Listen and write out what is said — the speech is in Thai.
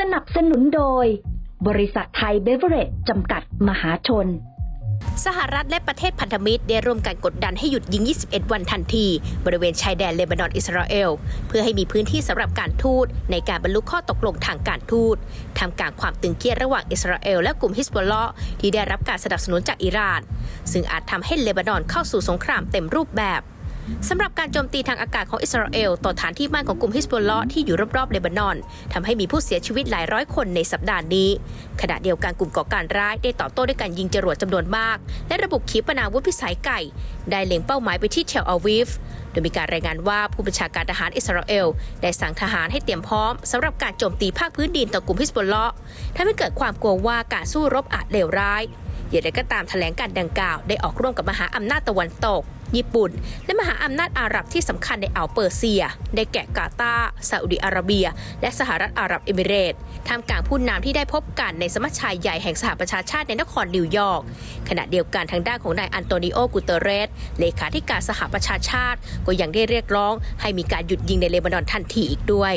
สนับสนุนโดย บริษัทไทยเบเวอเรจจำกัดมหาชน สหรัฐและประเทศพันธมิตรได้ร่วมกันกดดันให้หยุดยิง 21 วันทันที บริเวณชายแดนเลบานอนอิสราเอล เพื่อให้มีพื้นที่สำหรับการทูตในการบรรลุข้อตกลงทางการทูตทำกลางความตึงเครียดระหว่างอิสราเอลและกลุ่มฮิสบอลเลาะห์ที่ได้รับการสนับสนุนจากอิหร่าน ซึ่งอาจทำให้เลบานอนเข้าสู่สงครามเต็มรูปแบบ สำหรับการโจมตีทางอากาศของอิสราเอล ต่อฐานที่มั่นของกลุ่มฮิสบอลเลาะห์ที่อยู่รอบๆเลบานอนทำให้มีผู้เสียชีวิตหลายร้อยคนในสัปดาห์นี้ ขณะเดียวกันกลุ่มก่อการร้ายได้ตอบโต้ด้วยการยิงจรวดจำนวนมาก และระบุขีปนาวุธพิสัยไก่ ได้เล็งเป้าหมายไปที่เทลอาวีฟโดยมีการรายงานว่าผู้บัญชาการทหารอิสราเอล ได้สั่งทหารให้เตรียมพร้อมสำหรับการโจมตีภาคพื้นดินต่อกลุ่มฮิสบอลเลาะห์ทำให้เกิดความกลัวว่าการสู้รบอาจเลวร้าย อย่างไรก็ตามแถลงการดังกล่าวได้ออกร่วมกับมหาอำนาจตะวันตก ญี่ปุ่น และมหาอำนาจอาหรับที่สำคัญในอ่าวเปอร์เซีย ได้แก่กาตาร์ซาอุดิอาระเบีย และสหรัฐอาหรับเอมิเรตส์ท่ามกลางผู้นำที่ได้พบกันในสมัชชาใหญ่แห่งสหประชาชาติในนครนิวยอร์กขณะเดียวกันทางด้านของนายอันโตนิโอกุเตเรสเลขาธิการสหประชาชาติ ก็ยังได้เรียกร้อง ให้มีการหยุดยิงในเลบานอนทันทีอีกด้วย